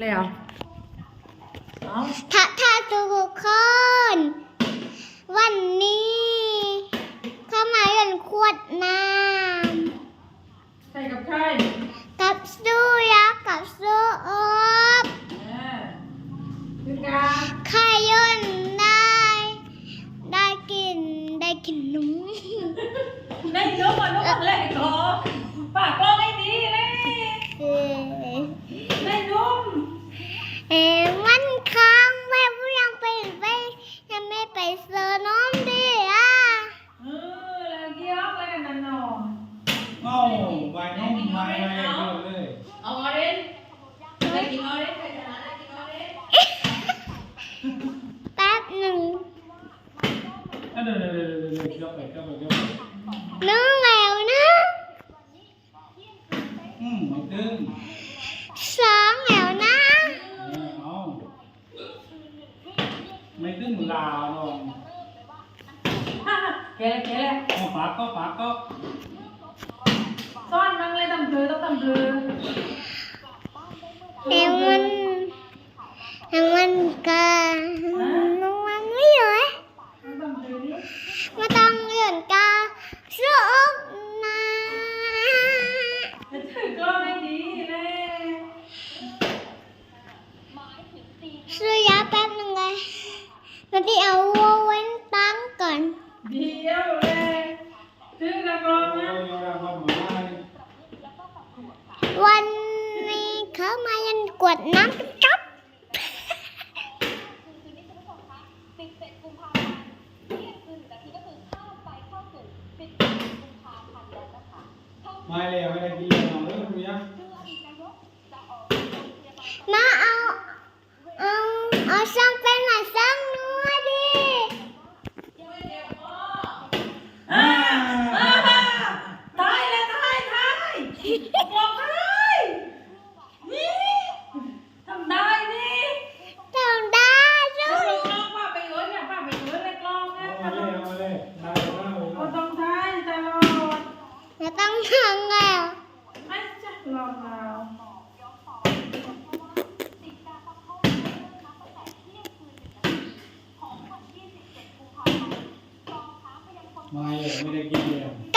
เลยเหรอเอาทักทายทุกคน วันนี้เข้ามาเรียนขวดน้ใส่กับใครำกับสู้ยักษ์กับสู้อบเออคือการใครยนได้ ได้กินได้กินนมได้ยกมาลูกแรกขอปากกล้องให้ดีเลย เออ ได้นุ่ม มันค้างแม่ยังไปไปยังไม่ไปเซอร์น้องดิอะเออแล้วเกี้ยวอะไรกันนั่นนอนเอ้าใบน้องไม้ไว้เยอะเลยเอาออเรนได้กินออเรนจ์ใครจะมาได้กินออเรนแป๊บหนึ่งเดี๋ยวเดี๋ยวเดี๋ยวเดี๋ยวเดี๋ยวไปเดี๋ยวไปเดี๋ยวไปนึกแล้วนะอืมไม่ตึงสองแล้วนะ เออเอา ไม่ตึงลาวน้องแกะแกะแหละเอาฝากก็ฝากก็ ซ่อนมั่งเลยตำเพลอต้องตำเพลอ เอ็มันเอ็มันกันน้องมันไม่เหรอ ต้องตำเพลอนี่ มาต้องเรียนกาสู้อบนะ จะถือกล้องให้ดีเลย สู้ยาแป๊บหนึงเลยมาที่เอาวัวเว้นตั้งก่อน เดียวเลยถือกระกล้อง โอ้ นะ ยเอาละมาหมา วันนี้เขามายัน กวดน้ำจับไม่เลยไม่ได้กินเลยน้องเด้อคุณยักษ์มาเอาเอาเอาช่างเป็นมาช่างนัวดิอ่าอ่าตายแล้วตายตายบอกตายนี่ทำได้นี่ ทำได้ เอา สู้ ลองป้าไปเอ้ยเนี่ยป้าไปเอ้ยเลยกล้องนะ เอามา เลยเอามาเลยได้แล้วได้เราแล้วต้องได้ตลอดไม่ต้องทำแล้วไม่จะลองเราไม่เลยไม่ได้กินเลย